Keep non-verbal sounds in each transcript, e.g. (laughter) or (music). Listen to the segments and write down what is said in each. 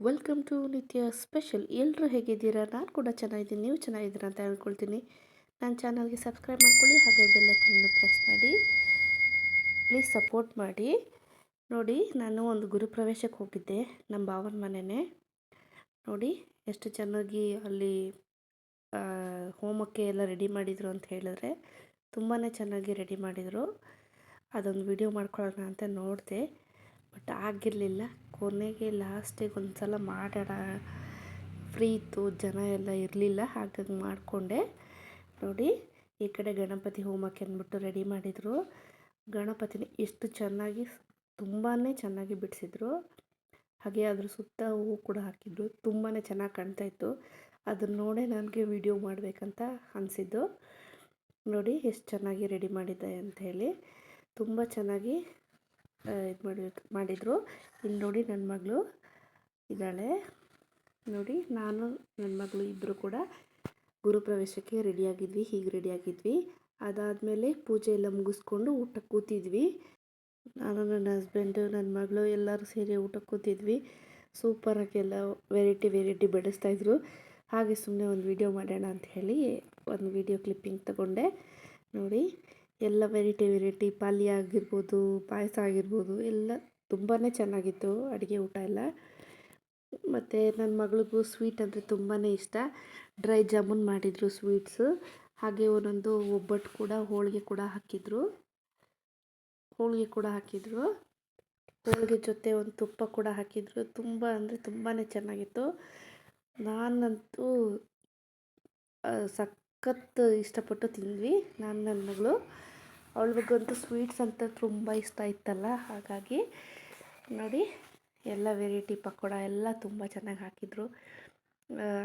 Welcome to ನಿತ್ಯ special ಎಲ್ಲರೂ ಹೇಗಿದ್ದೀರಾ? ನಾನು ಕೂಡ ಚೆನ್ನಾಗಿದ್ದೀನಿ. ನೀವು ಚೆನ್ನಾಗಿದ್ದೀರಾ ಅಂತ ಹೇಳ್ಕೊಳ್ತೀನಿ. ನನ್ನ ಚಾನಲ್ಗೆ ಸಬ್ಸ್ಕ್ರೈಬ್ ಮಾಡ್ಕೊಳ್ಳಿ, ಹಾಗೆ ಬೆಲ್ಲೈಕನ್ನು ಪ್ರೆಸ್ ಮಾಡಿ. ಪ್ಲೀಸ್ ಸಪೋರ್ಟ್ ಮಾಡಿ. ನೋಡಿ, ನಾನು ಒಂದು ಗುರುಪ್ರವೇಶಕ್ಕೆ ಹೋಗಿದ್ದೆ, ನಮ್ಮ ಭಾವನ ಮನೆಯೇ ನೋಡಿ, ಎಷ್ಟು ಚೆನ್ನಾಗಿ ಅಲ್ಲಿ ಹೋಮಕ್ಕೆ ಎಲ್ಲ ರೆಡಿ ಮಾಡಿದರು ಅಂತ ಹೇಳಿದ್ರೆ ತುಂಬಾ ಚೆನ್ನಾಗಿ ರೆಡಿ ಮಾಡಿದರು. ಅದೊಂದು ವಿಡಿಯೋ ಮಾಡ್ಕೊಳ್ಳೋಣ ಅಂತ ನೋಡಿದೆ. ಬಟ್ ಆಗಿರಲಿಲ್ಲ. ಕೊನೆಗೆ ಲಾಸ್ಟಿಗೆ ಒಂದು ಸಲ ಮಾಡೋಣ. ಫ್ರೀ ಇತ್ತು, ಜನ ಎಲ್ಲ ಇರಲಿಲ್ಲ, ಹಾಗಾಗಿ ಮಾಡಿಕೊಂಡೆ. ನೋಡಿ, ಈ ಕಡೆ ಗಣಪತಿ ಹೋಮಕ್ಕೆ ಅಂದ್ಬಿಟ್ಟು ರೆಡಿ ಮಾಡಿದರು. ಗಣಪತಿನ ಎಷ್ಟು ಚೆನ್ನಾಗಿ ತುಂಬಾ ಚೆನ್ನಾಗಿ ಬಿಡಿಸಿದ್ರು. ಹಾಗೆ ಅದ್ರ ಸುತ್ತ ಹೂವು ಕೂಡ ಹಾಕಿದ್ರು. ತುಂಬಾ ಚೆನ್ನಾಗಿ ಕಾಣ್ತಾ ಇತ್ತು. ಅದನ್ನ ನೋಡೇ ನನಗೆ ವಿಡಿಯೋ ಮಾಡಬೇಕಂತ ಅನಿಸಿದ್ದು. ನೋಡಿ, ಎಷ್ಟು ಚೆನ್ನಾಗಿ ರೆಡಿ ಮಾಡಿದ್ದೆ ಅಂತ ಹೇಳಿ. ತುಂಬ ಚೆನ್ನಾಗಿ ಇದು ಮಾಡಿ ಮಾಡಿದರು. ಇಲ್ಲಿ ನೋಡಿ ನನ್ನ ಮಗಳು ಇದ್ದಾಳೆ. ನೋಡಿ, ನಾನು ನನ್ನ ಮಗಳು ಇಬ್ಬರು ಕೂಡ ಗುರುಪ್ರವೇಶಕ್ಕೆ ರೆಡಿಯಾಗಿದ್ವಿ ಹೀಗೆ ರೆಡಿಯಾಗಿದ್ವಿ ಅದಾದಮೇಲೆ ಪೂಜೆ ಎಲ್ಲ ಮುಗಿಸ್ಕೊಂಡು ಊಟಕ್ಕೆ ಕೂತಿದ್ವಿ. ನಾನು ನನ್ನ ಹಸ್ಬೆಂಡು ನನ್ನ ಮಗಳು ಎಲ್ಲರೂ ಸೇರಿ ಊಟಕ್ಕೆ ಕೂತಿದ್ವಿ. ಸೂಪರಾಗಿ ಎಲ್ಲ ವೆರೈಟಿ ವೆರೈಟಿ ಬೆಳೆಸ್ತಾಯಿದ್ರು ಹಾಗೆ ಸುಮ್ಮನೆ ಒಂದು ವಿಡಿಯೋ ಮಾಡೋಣ ಅಂತ ಹೇಳಿ, ಒಂದು ವಿಡಿಯೋ ಕ್ಲಿಪ್ಪಿಂಗ್ ತಗೊಂಡೆ. ನೋಡಿ. ಎಲ್ಲ ವೆರೈಟಿ ವೆರೈಟಿ ಪಲ್ಯ ಆಗಿರ್ಬೋದು ಪಾಯಸ ಆಗಿರ್ಬೋದು ಎಲ್ಲ ತುಂಬಾ ಚೆನ್ನಾಗಿತ್ತು ಅಡುಗೆ ಊಟ ಎಲ್ಲ. ಮತ್ತು ನನ್ನ ಮಗಳಿಗೂ ಸ್ವೀಟ್ ಅಂದರೆ ತುಂಬಾ ಇಷ್ಟ. ಡ್ರೈ ಜಾಮೂನ್ ಮಾಡಿದರು ಸ್ವೀಟ್ಸು ಹಾಗೆ ಒಂದೊಂದು ಒಬ್ಬಟ್ಟು ಕೂಡ ಹೋಳಿಗೆ ಕೂಡ ಹಾಕಿದರು. ಹೋಳಿಗೆ ಕೂಡ ಹಾಕಿದರು. ಹೋಳಿಗೆ ಜೊತೆ ಒಂದು ತುಪ್ಪ ಕೂಡ ಹಾಕಿದರು. ತುಂಬ ಅಂದರೆ ತುಂಬಾ ಚೆನ್ನಾಗಿತ್ತು. ನಾನಂತೂ ಆ, ಸಖತ್ ಇಷ್ಟಪಟ್ಟು ತಿಂದ್ವಿ, ನಾನು ನನ್ನ ಮಗಳು. ಅವಳಿಗಂತೂ ಸ್ವೀಟ್ಸ್ ಅಂತ ತುಂಬ ಇಷ್ಟ ಇತ್ತಲ್ಲ, ಹಾಗಾಗಿ ನೋಡಿ ಎಲ್ಲ ವೆರೈಟಿ ಪಕೋಡ ಎಲ್ಲ ತುಂಬ ಚೆನ್ನಾಗಿ ಹಾಕಿದರು.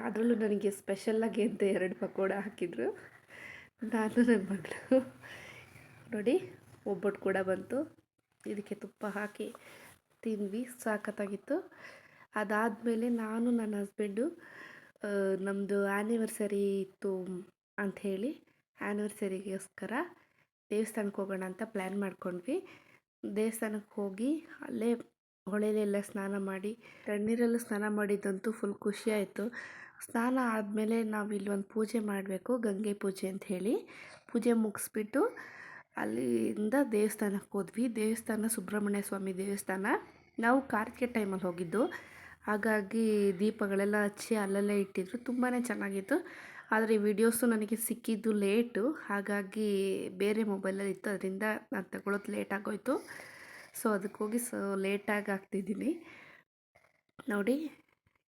ಅದರಲ್ಲೂ ನನಗೆ ಸ್ಪೆಷಲ್ಲಾಗಿ ಅಂತ ಎರಡು ಪಕೋಡ ಹಾಕಿದರು. ನಾನು ನನ್ನ ಮಗಳು. ನೋಡಿ ಒಬ್ಬಟ್ಟು ಕೂಡ ಬಂತು. ಇದಕ್ಕೆ ತುಪ್ಪ ಹಾಕಿ ತಿಂದ್ವಿ, ಸಾಕತ್ತಾಗಿತ್ತು. ಅದಾದಮೇಲೆ ನಾನು ನನ್ನ ಹಸ್ಬೆಂಡು ನಮ್ಮದು ಆ್ಯನಿವರ್ಸರಿ ಇತ್ತು ಅಂಥೇಳಿ ಆ್ಯನಿವರ್ಸರಿಗೋಸ್ಕರ ದೇವಸ್ಥಾನಕ್ಕೆ ಹೋಗೋಣ ಅಂತ ಪ್ಲ್ಯಾನ್ ಮಾಡ್ಕೊಂಡ್ವಿ. ದೇವಸ್ಥಾನಕ್ಕೆ ಹೋಗಿ ಅಲ್ಲೇ ಹೊಳೆಯಲ್ಲೆಲ್ಲ ಸ್ನಾನ ಮಾಡಿ, ತಣ್ಣೀರಲ್ಲೂ ಸ್ನಾನ ಮಾಡಿದ್ದಂತೂ ಫುಲ್ ಖುಷಿಯಾಯಿತು ಸ್ನಾನ ಆದಮೇಲೆ ನಾವು ಒಂದು ಪೂಜೆ ಮಾಡಬೇಕು, ಗಂಗೆ ಪೂಜೆ ಅಂತ ಹೇಳಿ. ಪೂಜೆ ಮುಗಿಸ್ಬಿಟ್ಟು ಅಲ್ಲಿಂದ ದೇವಸ್ಥಾನಕ್ಕೆ ಹೋದ್ವಿ. ದೇವಸ್ಥಾನ, ಸುಬ್ರಹ್ಮಣ್ಯ ಸ್ವಾಮಿ ದೇವಸ್ಥಾನ. ನಾವು ಕಾರ್ತಿಕೆ ಟೈಮಲ್ಲಿ ಹೋಗಿದ್ದು. ಹಾಗಾಗಿ ದೀಪಗಳೆಲ್ಲ ಹಚ್ಚಿ ಅಲ್ಲಲ್ಲೇ ಇಟ್ಟಿದ್ರು. ತುಂಬಾ ಚೆನ್ನಾಗಿತ್ತು. ಆದರೆ ಈ ವಿಡಿಯೋಸು ನನಗೆ ಸಿಕ್ಕಿದ್ದು ಲೇಟು ಹಾಗಾಗಿ ಬೇರೆ ಮೊಬೈಲಲ್ಲಿ ಇತ್ತು ಅದರಿಂದ ನಾನು ತಗೊಳ್ಳೋದು ಲೇಟ್ ಆಗೋಯ್ತು. ಸೊ ಅದಕ್ಕೆ ಹೋಗಿ ಸೊ ಲೇಟಾಗಿ ಆಗ್ತಿದ್ದೀನಿ ನೋಡಿ,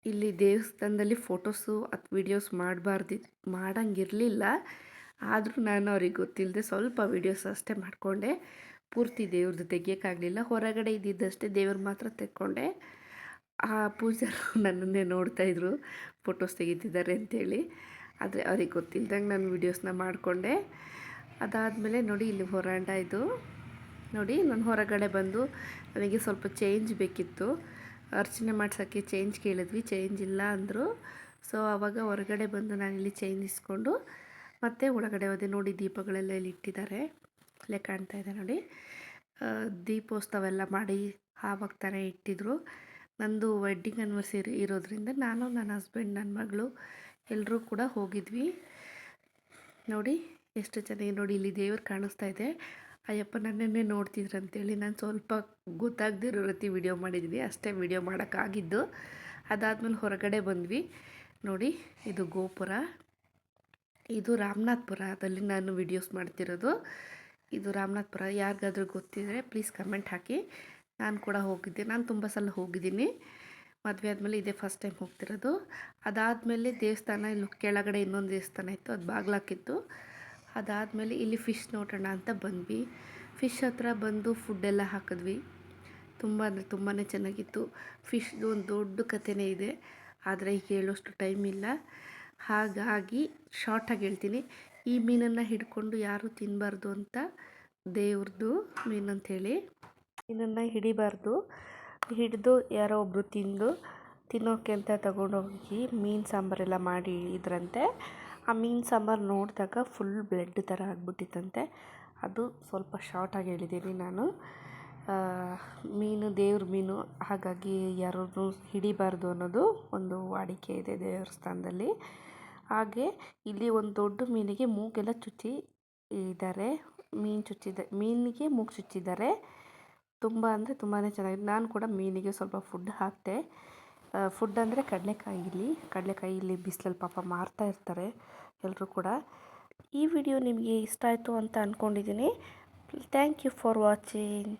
ಇಲ್ಲಿ ದೇವಸ್ಥಾನದಲ್ಲಿ ಫೋಟೋಸು ಅಥ್ ವಿಡಿಯೋಸ್ ಮಾಡಬಾರ್ದಿ, ಮಾಡಂಗಿರಲಿಲ್ಲ. ಆದರೂ ನಾನು ಅವ್ರಿಗೆ ಗೊತ್ತಿಲ್ಲದೆ ಸ್ವಲ್ಪ ವೀಡಿಯೋಸ್ ಅಷ್ಟೇ ಮಾಡಿಕೊಂಡೆ. ಪೂರ್ತಿ ದೇವ್ರದ್ದು ತೆಗಿಯೋಕ್ಕಾಗಲಿಲ್ಲ. ಹೊರಗಡೆ ಇದ್ದಿದ್ದಷ್ಟೇ ದೇವ್ರ ಮಾತ್ರ ತೆಕ್ಕೊಂಡೆ. ಆ ಪೂಜಾರು (laughs) ನನ್ನನ್ನೇ ನೋಡ್ತಾಯಿದ್ರು ಫೋಟೋಸ್ ತೆಗಿತಿದ್ದಾರೆ ಅಂತೇಳಿ. ಆದರೆ ಅವ್ರಿಗೆ ಗೊತ್ತಿಲ್ದಂಗೆ ನಾನು ವೀಡಿಯೋಸ್ನ ಮಾಡಿಕೊಂಡೆ. ಅದಾದಮೇಲೆ ನೋಡಿ ಇಲ್ಲಿ ಹೊರಾಂಡ ಇದು. ನೋಡಿ ನಾನು ಹೊರಗಡೆ ಬಂದು ನನಗೆ ಸ್ವಲ್ಪ ಚೇಂಜ್ ಬೇಕಿತ್ತು. ಅರ್ಚನೆ ಮಾಡ್ಸೋಕ್ಕೆ ಚೇಂಜ್ ಕೇಳಿದ್ವಿ ಚೇಂಜ್ ಇಲ್ಲ ಅಂದರು. ಸೊ ಆವಾಗ ಹೊರಗಡೆ ಬಂದು ನಾನು ಇಲ್ಲಿ ಚೇಂಜ್ ಇಸ್ಕೊಂಡು ಮತ್ತೆ ಒಳಗಡೆ ಹೋದೆ. ನೋಡಿ ದೀಪಗಳೆಲ್ಲ ಇಲ್ಲಿ ಇಟ್ಟಿದ್ದಾರೆ. ಇಲ್ಲೇ ಕಾಣ್ತಾ ಇದೆ ನೋಡಿ. ದೀಪೋತ್ಸವ ಎಲ್ಲ ಮಾಡಿ ಆವಾಗ ಇಟ್ಟಿದ್ರು. ನಂದು ವೆಡ್ಡಿಂಗ್ ಆ್ಯನಿವರ್ಸರಿ ಇರೋದ್ರಿಂದ ನಾನು, ನನ್ನ ಹಸ್ಬೆಂಡ್ ನನ್ನ ಮಗಳು ಎಲ್ಲರೂ ಕೂಡ ಹೋಗಿದ್ವಿ. ನೋಡಿ, ಎಷ್ಟು ಚೆನ್ನಾಗಿ ನೋಡಿ ಇಲ್ಲಿ ದೇವರು ಕಾಣಿಸ್ತಾ ಇದೆ. ಅಯ್ಯಪ್ಪ ನನ್ನನ್ನೇ ನೋಡ್ತಿದ್ರು ಅಂತೇಳಿ ನಾನು ಸ್ವಲ್ಪ ಗೊತ್ತಾಗದಿರೋ ರೀತಿ ವಿಡಿಯೋ ಮಾಡಿದ್ವಿ. ಅಷ್ಟೇ ವಿಡಿಯೋ ಮಾಡೋಕ್ಕಾಗಿದ್ದು. ಅದಾದಮೇಲೆ ಹೊರಗಡೆ ಬಂದ್ವಿ. ನೋಡಿ, ಇದು ಗೋಪುರ. ಇದು ರಾಮನಾಥ್ಪುರದಲ್ಲಿ ನಾನು ವಿಡಿಯೋಸ್ ಮಾಡ್ತಿರೋದು. ಇದು ರಾಮನಾಥ್ಪುರ. ಯಾರಿಗಾದ್ರೂ ಗೊತ್ತಿದ್ರೆ ಪ್ಲೀಸ್ ಕಮೆಂಟ್ ಹಾಕಿ. ನಾನು ಕೂಡ ಹೋಗಿದ್ದೆ. ನಾನು ತುಂಬ ಸಲ ಹೋಗಿದ್ದೀನಿ. ಮದುವೆ ಆದಮೇಲೆ ಇದೇ ಫಸ್ಟ್ ಟೈಮ್ ಹೋಗ್ತಿರೋದು. ಅದಾದಮೇಲೆ ದೇವಸ್ಥಾನ ಇಲ್ಲಿ ಕೆಳಗಡೆ ಇನ್ನೊಂದು ದೇವಸ್ಥಾನ ಇತ್ತು, ಅದು ಬಾಗ್ಲಾಕಿತ್ತು. ಅದಾದಮೇಲೆ ಇಲ್ಲಿ ಫಿಶ್ ನೋಡೋಣ ಅಂತ ಬಂದ್ವಿ. ಫಿಶ್ ಹತ್ರ ಬಂದು ಫುಡ್ಡೆಲ್ಲ ಹಾಕಿದ್ವಿ. ತುಂಬ ಅಂದರೆ ತುಂಬಾ ಚೆನ್ನಾಗಿತ್ತು. ಫಿಶ್ದು ಒಂದು ದೊಡ್ಡ ಕಥೆನೇ ಇದೆ. ಆದರೆ ಈಗ ಹೇಳೋಷ್ಟು ಟೈಮ್ ಇಲ್ಲ. ಹಾಗಾಗಿ ಶಾರ್ಟಾಗಿ ಹೇಳ್ತೀನಿ. ಈ ಮೀನನ್ನು ಹಿಡ್ಕೊಂಡು ಯಾರೂ ತಿನ್ನಬಾರ್ದು ಅಂತ ದೇವ್ರದ್ದು ಮೀನು ಮೀನನ್ನು ಹಿಡಿಬಾರ್ದು. ಹಿಡಿದು ಯಾರೋ ಒಬ್ಬರು ತಿಂದು ತಿನ್ನೋಕ್ಕೆ ಅಂತ ತಗೊಂಡೋಗಿ ಮೀನು ಸಾಂಬಾರೆಲ್ಲ ಮಾಡಿ ಇದ್ರಂತೆ. ಆ ಮೀನು ಸಾಂಬಾರು ನೋಡಿದಾಗ ಫುಲ್ ಬ್ಲಡ್ ಥರ ಆಗಿಬಿಟ್ಟಿತ್ತಂತೆ. ಅದು ಸ್ವಲ್ಪ ಶಾರ್ಟಾಗಿ ಹೇಳಿದ್ದೀನಿ ನಾನು. ಮೀನು, ದೇವ್ರ ಮೀನು, ಹಾಗಾಗಿ ಯಾರೂ ಹಿಡಿಬಾರ್ದು ಅನ್ನೋದು ಒಂದು ವಾಡಿಕೆ ಇದೆ ದೇವಸ್ಥಾನದಲ್ಲಿ. ಹಾಗೆ ಇಲ್ಲಿ ಒಂದು ದೊಡ್ಡ ಮೀನಿಗೆ ಮೂಗೆಲ್ಲ ಚುಚ್ಚಿ ಇದ್ದಾರೆ. ಮೀನು ಚುಚ್ಚಿದ, ಮೀನಿಗೆ ಮೂಗು ಚುಚ್ಚಿದ್ದಾರೆ. ತುಂಬ ಅಂದರೆ ತುಂಬಾ ಚೆನ್ನಾಗಿದೆ. ನಾನು ಕೂಡ ಮೀನಿಗೆ ಸ್ವಲ್ಪ ಫುಡ್ ಹಾಕಿದೆ ಫುಡ್ ಅಂದರೆ ಕಡಲೆಕಾಯಿ ಇಲ್ಲಿ. ಕಡಲೆಕಾಯಿ ಇಲ್ಲಿ ಬಿಸಿಲಲ್ಲಿ ಪಾಪ ಮಾರ್ತಾ ಇರ್ತಾರೆ ಎಲ್ಲರೂ ಕೂಡ. ಈ ವಿಡಿಯೋ ನಿಮಗೆ ಇಷ್ಟ ಆಯಿತು ಅಂತ ಅಂದ್ಕೊಂಡಿದ್ದೀನಿ ಥ್ಯಾಂಕ್ ಯು ಫಾರ್ ವಾಚಿಂಗ್